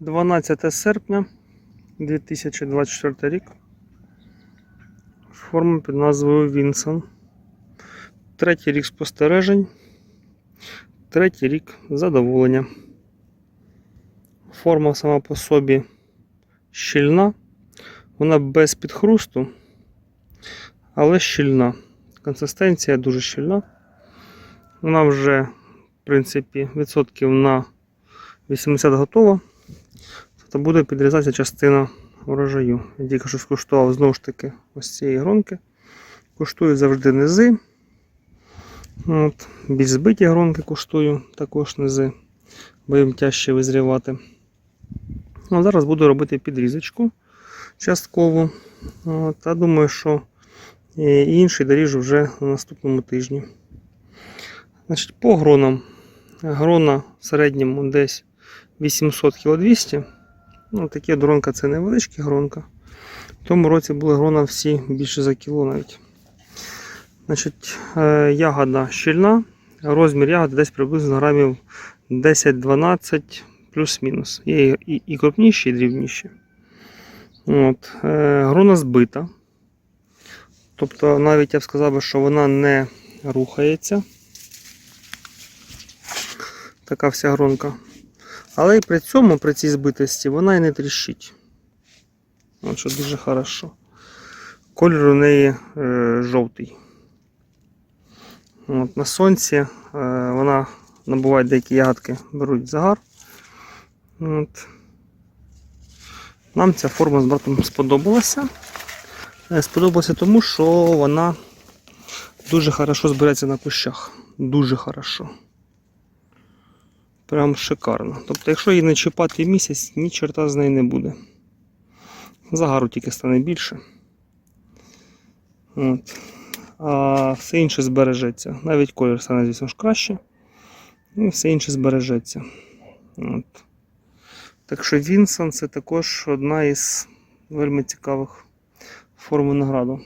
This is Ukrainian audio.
12 серпня 2024 рік. Форма під назвою Вінсон. Третій рік спостережень. Третій рік задоволення. Форма сама по собі щільна. Вона без підхрусту, але щільна. Консистенція дуже щільна. Вона вже, в принципі, відсотків на 80 готова. Тобто буде підрізатися частина урожаю. Я тільки що скуштував знову ж таки ось цієї гронки. Куштую завжди низи. От. Більш збиті гронки куштую також низи, бо їм тяжче визрівати. А зараз буду робити підрізочку частково. От. А думаю, що інший доріжу вже на наступному тижні. Значить, по гронам. Грона в середньому десь 800 кг 200 Ну, такі дронка це невеличкі гронка. В тому році були грона всі більше за кіло навіть. Значить, е, ягода щільна, розмір ягоди десь приблизно грамів 10-12 плюс-мінус. Є і, і, крупніші, і дрібніші. От, е, грона збита. Тобто навіть я б сказав, що вона не рухається. Така вся гронка. Але і при цьому, при цій збитості, вона і не тріщить. От що дуже хорошо. Колір у неї е, жовтий. От, на сонці е, вона набуває деякі ягодки, беруть загар. От. Нам ця форма з братом сподобалася. Е, Сподобалася тому, що вона дуже хорошо збирається на кущах. Дуже хорошо. Прям шикарно. Тобто, якщо її не чіпати місяць, ні чорта з неї не буде. Загару тільки стане більше. От. А все інше збережеться. Навіть колір стане, звісно ж, краще. І все інше збережеться. От. Так що Вінсон це також одна із вельми цікавих форм винограду.